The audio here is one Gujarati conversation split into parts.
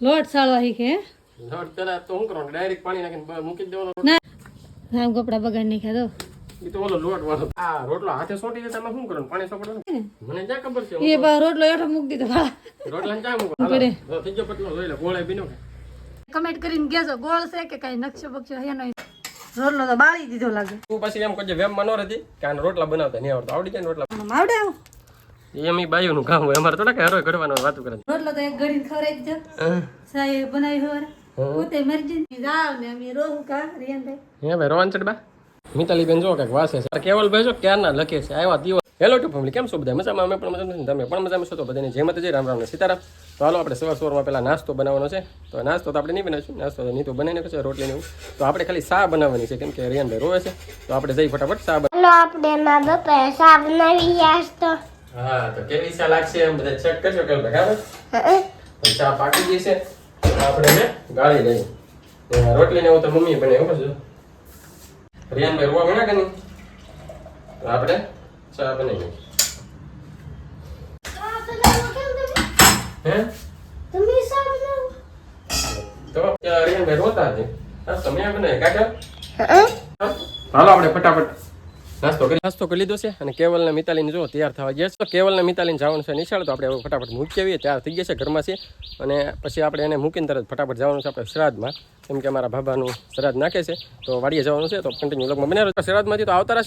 લોટ સાળવા હી? કે લોટ પેલા તો હું કરવાનું ડાયરેક્ટ પાણી નાખીને મૂકી દેવાનો. ના. રામ કપડા બગાડ નાખ્યા તો. એ તો ઓલો લોટ વાળો. આ રોટલો હાથે સોટી દે તમે શું કરો? પાણી સોપડો મને ક્યાં ખબર છે? એ બા રોટલો એઠો મૂકી દીધો વાળા. રોટલા ક્યાં મૂકો હાલો, જો થઈ ગયો પતલો જોઈ લે ગોળે બીનો કમેન્ટ કરીને કેજો ગોળ છે કે કઈ નકશો બક્ષો નહીં રોટલો તો બાળી દીધો લાગે. તું પછી એમ કહેજે વેમમાં ન રહેતી કે આને રોટલા બનાવતા નહીં આવડતા. આવડી જાય ને રોટલા. આવડે આવું? એમ બાયુ નું કામ હોય. અમારે થોડા કે હરો ઘડવાનો વાતું કરે રોટલો તો એક ઘડી ખવડાવી જ સાહેબ બનાવી હોય પોતે મરજી. જાવ ને અમે રોહુ કા રિયન ભાઈ રોહન ચડબા મિતાલી બેન જો કે વાસે સર કેવલ ભાઈ જો ક્યારના લખે છે? આવ્યા દિવસ હેલો ટુ ફેમિલી કેમ છો બધા? મજામાં? અમે પણ મજામાં છીએ. તમે પણ મજામાં છો? તો બધાની જય માતાજી રામ રામ ને સીતારામ. તો હાલો આપણે સવાર સવારમાં પહેલા નાસ્તો બનાવવાનો છે. તો નાસ્તો તો આપણે નહીં બનાવીશું. નાસ્તો તો નીતુ બનાવીને છે રોટલી ને એવું. તો આપણે ખાલી સા બનાવવાની છે કેમ કે રિયાનભાઈ રોવે છે. તો આપણે જઈ ફટાફટ સા ચાલો આપણે માં સા બનાવી તો. હા તો કેવી સા લાગશે એમ બધા ચેક કરજો કે બરાબર હં. ચા પાકી ગઈ છે તો આપણે એને ગાળી લઈએ ને રોટલી ને એવું તો મમ્મી બને એવું છે રિયાનભાઈ રોવા બન્યા કે નહીં તો આપણે ચા બનાવીએ હે તમે સા બનાવો તો ત્યાં રિયાનભાઈ રોતા છે હા તમે બનાવી કાકા હં? હાલો આપણે ફટાફટ નાસ્તો કરી. નાસ્તો કરી લીધો છે અને કેવલ ને મિતાલીને જો તૈયાર થવા ગયા છે. તો કેવલ ને મિતાલીને જવાનું છે નિશાળ તો આપણે ફટાફટ મૂકી આવીએ. તૈયાર થઈ ગયા છે ઘરમાં છે. અને પછી આપણે એને મૂકીને તરત ફટાફટ જવાનું છે આપણે શ્રાદ્ધમાં. કેમ કે અમારા ભાભાનું શ્રાદ્ધ નાખે છે. તો વાડીએ જવાનું છે તો કન્ટિન્યુ લગમાં બને રહ્યો શ્રાદ્ધમાંથી તો આવતા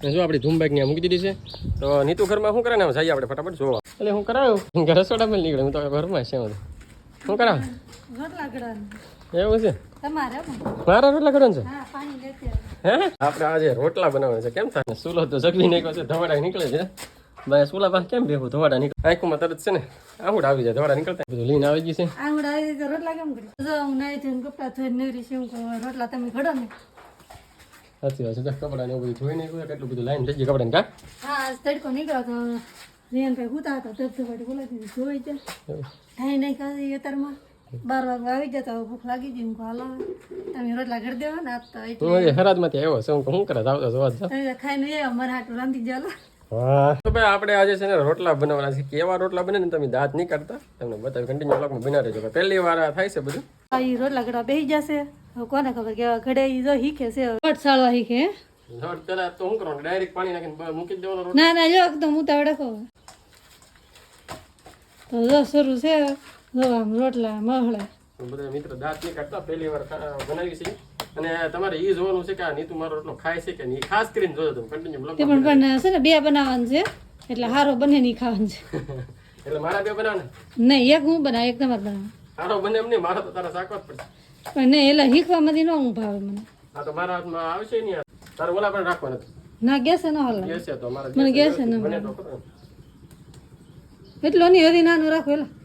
અને જો આપણી ધૂમબાઈક ને મૂકી દીધી છે. તો નીતુ ઘરમાં શું કરે ને? જઈએ આપણે ફટાફટ જોવા. એટલે હું કરાવ્યું રસોડામાં નીકળે હું તો ઘરમાં છે શું કરાવ? એવું છે? મારા રોટલા કરવાનું છે? હા આપણે આજે રોટલા બનાવવાના છે. કેમ થાય? સુલો તો જગવી નાખ્યો છે ધવાડા નીકળે છે. ભાઈ સુલા પાસે કેમ ભેગું ધવાડા નીકળે. આંખમાં તરત છે ને આંગુડ આવી જાય ધવાડા નીકળતા. બધું લીન આવી ગઈ છે. આંગળ આવી રોટલા કેમ કરી જો હું નાઈ ધોઈને કપડાં ધોઈને નવરી છે હું રોટલા તમે ઘડો ને. સાચી વાત છે. કપડા ને બધું ધોઈ કેટલું બધું લાઈન થઈ ગઈ કપડા કા? હા તડકો નીકળ્યો તો રિયાનભાઈ હુતા હતા બોલાવી જાય અત્યારમાં. બાર વાગે આવી જતા હવે ભૂખ લાગી ગઈ હું હાલો તમે રોટલા ઘડી દેવા ને આજ તો એટલે હું હજી હરાજમાંથી આવ્યો છે હું શું કરે? જોવા જ જાઉં. તમે તો ખાઈને આવ્યા મારા હાટું રાંધી જાલો તો ભાઈ આપણે આજે છે ને રોટલા બનાવવાના છે. કેવા રોટલા બને ને તમે દાંત નહીં કાઢતા. તમને બતાવી કન્ટિન્યુ બ્લોગમાં બના રહેજો. પહેલી વાર થાય છે બધું. આ રોટલા ઘડવા બેસી જશે. હવે કોને ખબર કેવા ઘડે ઈ જો શીખે છે. રોટ સાળવા હીખે રોટ પેલા તો હું કરો ડાયરેક્ટ પાણી નાખીને મૂકી દેવાનો રોટલો? ના ના જો એકદમ ઉતાવળે કહો તો જો શરૂ છે. રોટલા મહળે બધા મિત્ર દાંત નહીં કાઢતા પહેલી વાર બનાવી છે. અને તમારે એ જોવાનું છે કે આ નીતુ મારો રોટલો ખાય છે કે નહીં. ખાસ કરીને જોજો તમે કન્ટિન્યુ બ્લોગ પણ પણ છે ને બે બનાવવાનું છે. એટલે હારો બને નહીં ખાવાનું છે. એટલે મારા બે બનાવવાના? નહીં એક હું બનાવ એક તમારે બનાવ સારો બને એમ નહીં મારા તો તારા શાકવા જ પડશે. પણ નહીં એટલે શીખવામાંથી ન હું ભાવે મને. હા તો મારા હાથમાં આવશે નહીં. તારે ઓલા પણ રાખવાના ના ગેસે ન હાલ ગેસ તો મારા મને ગેસ ન. એટલો નહીં હજી નાનું રાખો એટલે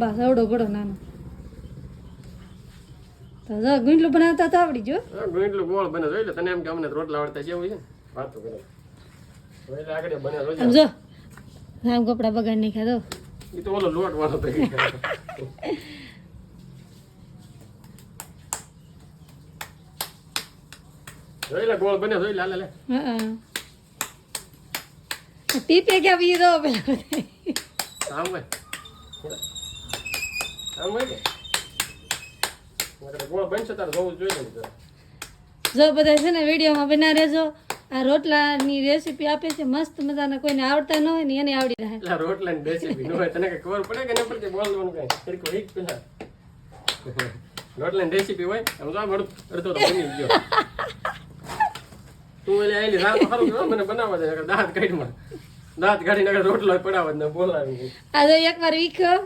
બસ અવડો બડો નાનો. તો ગુંડલું બનાવતા તો આવડી જો હા, ગોળ બને જોઈ લે તને એમ કે અમને રોટલા આવડતા એવું છે? વાતો કરે. જોઈ લે આગળ બને. આમ જો રામ કપડા બગાડ નહીં ખાધો એ તો ઓલો લોટ વાળો થઈ ગયો. જોઈ લે ગોળ બને જોઈ લે લે લે. હા ટીપે ક્યાં પી દો પેલા બધા. આમ હોય આમ હોય કે નકર ગોળ બનશે તારે જોવું જોઈએ જો બધા છે ને વિડીયોમાં બના રહેજો. આ રોટલાની રેસીપી આપે છે. મસ્ત મજાના કોઈને આવડતા ન હોય ને એને આવડી રહે. એટલે રોટલા ની રેસીપી ન હોય તને કઈ ખબર પડે કે ન પડે બોલવાનું કઈ? સરખું એક પેલા. રોટલા ની રેસીપી હોય તો આમ અડધો તો બની ગયો. તું એટલે આયેલી રાત સારું કહેવાય, મને બનાવવા દે દાંત કાઢીમાં દાંત કાઢી નકર રોટલો પડાવવા ને બોલાવી. આ જો એકવાર વીખ્યો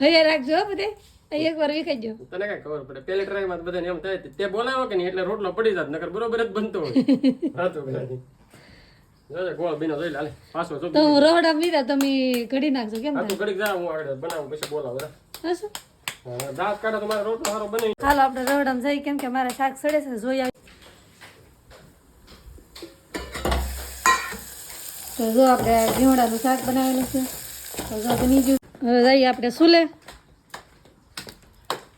હવે રાખજો બધે. આ એકવાર વીખાઈ જો તને કઈ ખબર પડે? પેલી ટ્રાયમાં બધાને એમ થાય તે બોલાવો કે નહીં એટલે રોટલો પડી જાત નકર બરોબર જ બનતો હોય. હા બરાબર કદાચ. ગોળ બીનો જોઈ લે હાલે પાછો જો તો હું રોહડા લીધા તમે કડી નાખજો કેમ હા તું ઘડીક જા હું આગળ બનાવું પછી બોલાવું જા. હશે દાંત કાઢો તો મારો રોટલો સારો બને. હાલો આપણે રોહડામાં જઈ કેમ કે મારે શાક સડે છે જોઈ આવી તો જો આપણે ઘીવડાનું શાક બનાવેલું છે. તો જો બની ગયું હવે જઈએ આપણે સુલે.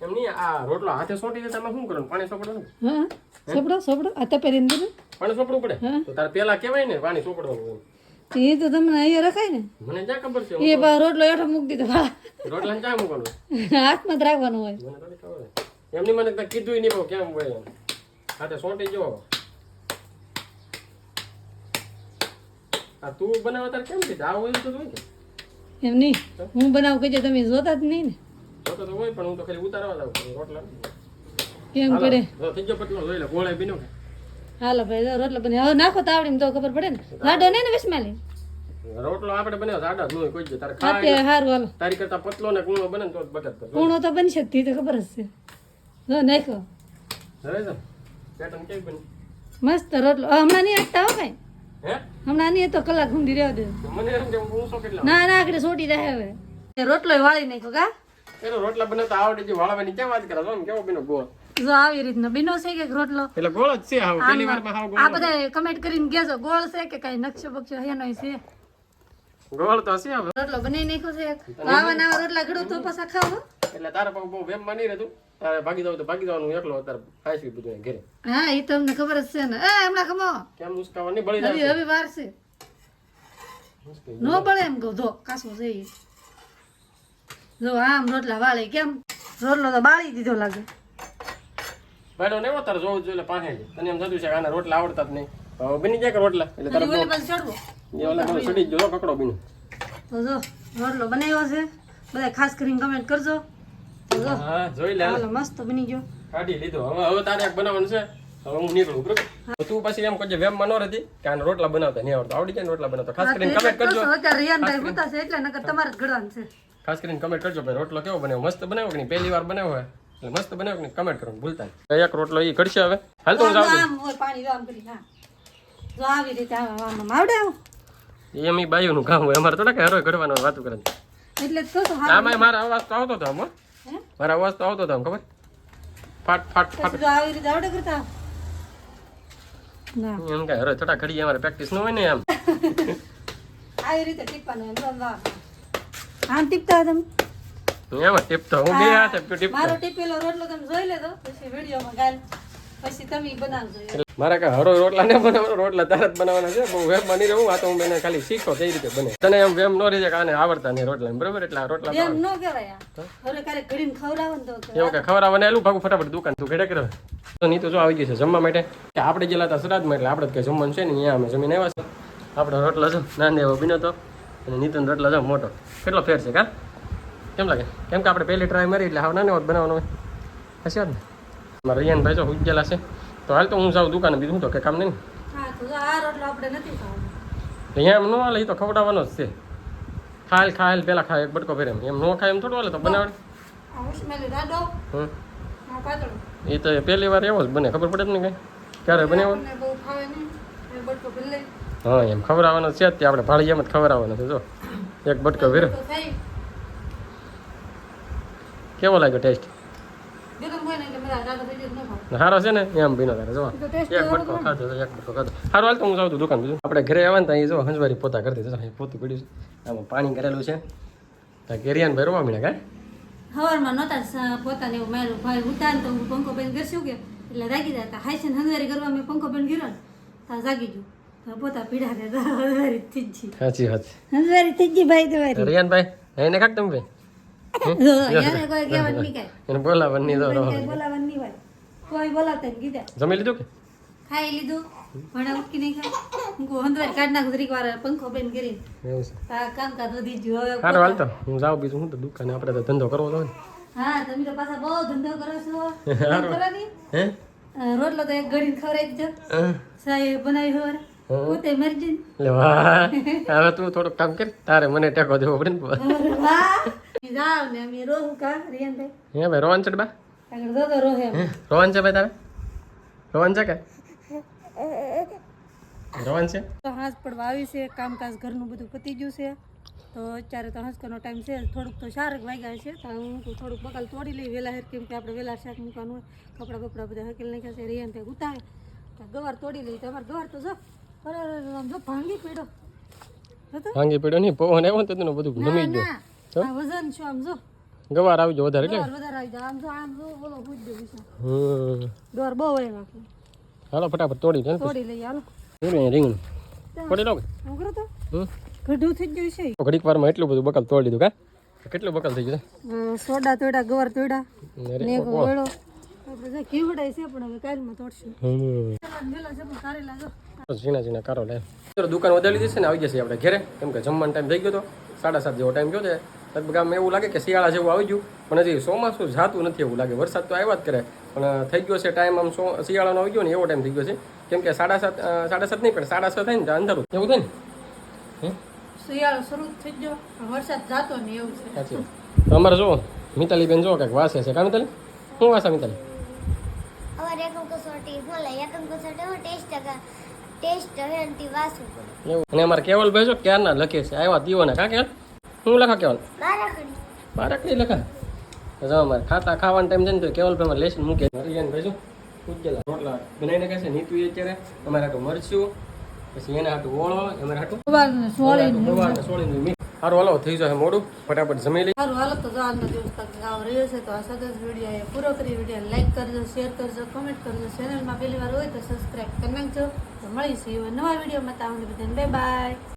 એમ નહીં આ રોટલો હાથે સોટી દે તમે શું કરો પાણી સોપડો હા સોપડો સોપડો. આ તપેરીને દીધું પાણી સોપડું પડે? તો તાર પેલા કહેવાય ને પાણી સોપડવાનું એ તો તમને અહીંયા રખાય ને. મને ક્યાં ખબર છે? એ બા રોટલો એઠો મૂકી દીધો રોટલા ક્યાં મૂકવાનો હાથમાં જ રાખવાનું હોય. એમની મને કીધું નહીં બહુ કેમ હોય હાથે સોંટી જો આ તું બનાવે તારે કેમ કીધું? આ હોય તો જોઈ કે? એમ નહીં. હું બનાવું કહેજો તમે જોતા જ નહીં ને. જોતો તો હોય પણ હું તો ખાલી ઉતારવા જાઉં રોટલા કેમ કરે? થઈ ગયો પતલો જોઈ લે ગોળે બીનો હાલો ભાઈ રોટલો બને. હવે નાખો તો આવડી એમ તો ખબર પડે ને. લાડો નહીં ને વિસ્માલી? રોટલો આપણે બને સાડા નું કોઈ તારે ખાય હારું હાલો. તારી કરતા પતલો ને કૂણો બને તો બચત કૂણો તો બની શકતી તો ખબર જ છે. જો નાખો હવે પેટર્ન કેવી બની? મસ્ત રોટલો. હમણાં નહીં આટતા હો કાંઈ હમણાં નહીં તો કલાક ઘૂંડી રહેવા દે. હું ના ના આગળ સોટી રહે હવે. રોટલો વાળી નાખો કા? એનો રોટલા બનાવતા આવડે છે વાળવાની ક્યાં વાત કરે? આમ કેવો બીનો ગોળ? જો આવી રીતનો બીનો છે કે રોટલો. એટલે ગોળ જ છે હાવ પહેલી વારમાં હાવ આ બધા કમેન્ટ કરીને કહેજો ગોળ છે કે કઈ નકશો બક્ષો છે ગોળ ગોળ તો હશે રોટલો બનાવી નાખ્યો છે આવા નવા રોટલા ઘડો તો પાછા ખાવ. એટલે તારા પણ બહુ વેમ માની રહેતું? તારે ભાગી જવું તો ભાગી જવાનું એકલો તારે ખાઈશું બધું ઘરે. હા એ તો ખબર જ છે ને. એ હમણાં ખમો. કેમ મુસ્કાવા નહીં બળી જાય હવે વાર છે. નો બળે એમ કહું જો કાસો છે ઈ. જો આમ રોટલા વાળે કેમ? રોટલો તો બાળી દીધો લાગે. બેડો ને તારે જોવું જોઈએ પાસે તને એમ થતું છે આના રોટલા આવડતા જ નહીં. બની જાય કે રોટલા? એટલે તારે હજી ઓલી બાજુ ચડવો. એ ઓલા મને જ જો પકડો બીનું. તો જો રોટલો બનાવ્યો છે. બધા ખાસ કરીને કમેન્ટ કરજો. જો હા જોઈ લે. હાલો મસ્ત બની ગયો. કાઢી લીધો. હવે હવે તારે એક બનાવવાનું છે. હવે હું નીકળું બરોબર? તું પછી એમ કહેજે વેમમાં રહેતી કે આને રોટલા બનાવતા નહીં આવડતો. આવડી જાય રોટલા બનાવતા. ખાસ કરીને કમેન્ટ કરજો. અત્યારે રિયાનભાઈ ગુતા છે એટલે નકર તમારે જ ઘડવાનું છે. ખાસ કરીને કમેન્ટ કરજો ભાઈ રોટલો કેવો બનાવ્યો મસ્ત બનાવ્યો કે નહીં? પહેલી વાર બનાવ્યો હોય. એટલે મસ્ત બનાવ્યો કે કમેન્ટ કરવાનું ભૂલતા એક રોટલો એ કરશે હવે. હાલ તો પાણી આમ કરી હા. જો આવી રીતે આવડે એમ ઈ બાયુનું કામ હોય. અમારે થોડા કે હરોય ઘડવાનો વાતું કરે એટલે આમાં મારા અવાજ તો આવતો હતો આમ? મારો અવાજ તો આવતો હતો ખબર? ફાટ ફાટ ફાટ. આવી રીતે આવડે કરતા. એમ થોડા ઘડીએ અમારે પ્રેક્ટિસ ન હોય ને એમ. આવી રીતે ટીપવાનું એમ આમ ટીપતા તમે? એમાં ટીપતો. હું બે હાથે ટીપ મારો ટીપેલો રોટલો તમે જોઈ લેજો પછી વિડીયોમાં ગાલ પછી તમે બનાવજો. મારે કઈ હરોય રોટલા ને બનાવવાનો? રોટલા તારા જ બનાવવાના છે? બહુ વેમ બની રહું આ તો હું એને ખાલી શીખો કઈ રીતે બને. તને એમ વેમ નો રહી જાય કે આને આવડતા નહીં રોટલા બરોબર? એટલે રોટલા એમ નો કહેવાય. હવે કાલે ઘડીને ખવડાવો તો એવું કે ખવડાવવાને એલું ભાગું ફટાફટ દુકાન તું ઘેડે કરે. તો નહીં તો જો આવી ગયું છે જમવા માટે. કે આપણે ગયેલા હતા સરાજમાં એટલે આપણે કઈ જમવાનું છે ને અહીંયા અમે જમીને આવ્યા છે આપણો રોટલો છે નાને એવો બીનો તો. અને નીતન રોટલો છો મોટો. કેટલો ફેર છે કા? કેમ લાગે? કેમ કે આપણે પહેલી ટ્રાય મારી એટલે હાવ નાનો બનાવવાનો હોય. હશે જ ને? મારા રિયાનભાઈ જો હુઈ ગયેલા છે. તો હાલ તો હું જાઉં દુકાને બીજું તો કે કામ નહીં? અહીંયા એમ ન હાલે એ તો ખવડાવવાનો જ છે. ખાયલ ખાયલ પહેલાં ખાય એક બટકો ફેર એમ. એમ ન ખાય એમ થોડું હાલે તો બનાવડે એ તો પહેલી વાર એવો જ બને ખબર પડે ને કઈ? ક્યારે બને એવો આપણને બહુ ખાવે નહીં. એ બટકો ભરી લઈ હા એમ ખવડાવવાનો છે જ તે આપણે ભાળી એમ જ ખવડાવવાનો છે જો. એક બટકો વીર કેવો લાગ્યો ટેસ્ટ? તો સારો છે ને? એમ બીનો તારે જો એક બટકો ખાધો તો એક બટકો ખાધો. સારું હાલ તો હું જાઉં છું દુકાન બીજું. આપણે ઘરે આવે ને ત્યાં જો હંજવારી પોતા કરતી જો અહીં પોતું પડ્યું છે. આમાં પાણી કરેલું છે. ત્યાં કેરિયાન ભાઈ રોવા મળ્યા કાંઈ હવારમાં નહોતા પોતાને એવું મારું ભાઈ ઉતાર તો હું પંખો બંધ કરશું કે? એટલે જાગી જતા છે હંજવારી કરવા મેં પંખો બંધ કર્યો ને ત્યાં જાગી ગયું. પોતા પીડા દેતા તો હંગારી થઈ જ સાચી વાત. હંગારી થઈ જ ભાઈ તમારી. રિયાનભાઈ એને ખાક તમે? ભાઈ જમી લીધું કે? ખાઈ લીધું. ભણા ઉટકી નહીં ખાય હું કાઢ નાખું જરીક વાર પંખો બંધ કરીને. એવું છે. વધી ગયું હવે સારું હાલ તો. હું જાઉં બીજું હું તો દુકાને આપણે તો ધંધો કરવો તો હા તમે તો પાછા બહુ ધંધો કરો છો? હે? રોટલો તો એક ઘડી ખવડાવી દીધો. સાહેબ બનાવી ખબર પોતે મરજી વાહ. હવે તું થોડુંક કામ કર. તારે મને ટેકો દેવો પડે ને જાવ ને અમે રોહું કા રિયાનભાઈ હે ભાઈ રોહન છે બા આગળ જો તો રોહે રોહન છે ભાઈ તારે રોહન છે કે રોહન છે તો હાંસ પડવા આવી છે કામકાજ ઘરનું બધું પતી ગયું છે તો અત્યારે તો હાંસકાનો ટાઈમ છે થોડુંક તો શારક વાગ્યા છે તો હું થોડુંક બકાલ તોડી લઈ વહેલા હેર કેમ કે આપણે વહેલા શાક મૂકવાનું હોય કપડાં બપડા બધા હકેલ નાખ્યા છે રિયાન તે ઉતારે તો ગવાર તોડી લઈ તમારે ગવાર તો જો અરે ભાંગી પીડો ભાંગી નહીં પવન આવ્યો તો તેનું બધું ગમી ગયો વજન છે આમ જો. ગવાર આવી ગયો વધારે કે? વધારે આવી આમ જો આમ જો બોલો પૂછ દે વિશે. હમ. ડોર બહુ વળે નાખું હાલો ફટાફટ તોડી દે તોડી લઈ હાલો. પછી રીંગણું? તોડી લો કે? કરો તો? હમ. ગઢું થઈ ગયું છે. ઘડીક વારમાં એટલું બધું બકલ તોડી દીધું કા? કેટલું બકલ થઈ ગયું સોડા તોડા ગવાર તોડા છે ને જે છે પણ હવે કાલમાં તોડશું. જો ઝીણા ઝીણા કારો લે. દુકાન વધારી દીધી છે ને આવી જશે આપણે ઘરે. કેમ કે જમવાનો ટાઈમ થઈ ગયો તો. સાડા સાત જેવો ટાઈમ ગયો છે. લગભગ આમ એવું લાગે કે શિયાળા જેવું આવી ગયું. પણ હજી ચોમાસું જાતું નથી એવું લાગે. વરસાદ તો આવ્યા જ કરે. પણ થઈ ગયો છે ટાઈમ આમ શિયાળાનો આવી ગયો ને એવો ટાઈમ થઈ ગયો છે. કેમ કે સાડા સાત સાડા સાત નહીં પણ સાડા છ થાય ને તો અંધારું. એવું થાય ને? શિયાળો શરૂ થઈ ગયો. વરસાદ જાતો ને એવું છે. સાચી અમારે જો મિતાલી બેન જો કાંઈક વાસે છે. કા મિતાલી? શું વાસા મિતાલી? હવે એકમ કસોટી બોલે એકમ કસોટી હો ટેસ્ટ ટકા ટેસ્ટ હે વાસું પડે. અને અમારે કેવલ ભાઈ જો ક્યારના લખે છે. આવ્યા દીવાના. કાં કેવલ શું લખા કેવલ મારા કડી બારક નહીં લખા જો અમારે ખાતા ખાવાનો ટાઈમ છે ને તો કેવલ ભાઈ લેસન મૂકે. હરિયાન ભાઈ શું ઉજ્જેલા રોટલા બનાવીને કહે છે નીતુ અત્યારે. અમારે હાટું મરચું પછી એના હાટું ઓળો અમારે હાટું સોળીને. સોળીને મીઠ સારું હાલો થઈ જશે મોડું. ફટાફટ જમી લઈ સારું હાલો તો જો આજનો દિવસ તક ગાવ રહ્યો છે તો આ સદસ વીડિયો પૂરો કરી વીડિયો લાઈક કરજો શેર કરજો કમેન્ટ કરજો. ચેનલમાં પહેલી વાર હોય તો સબસ્ક્રાઈબ કરી નાખજો. તો મળીશું એવા નવા વિડીયોમાં ત્યાં સુધી બધાને બાય બાય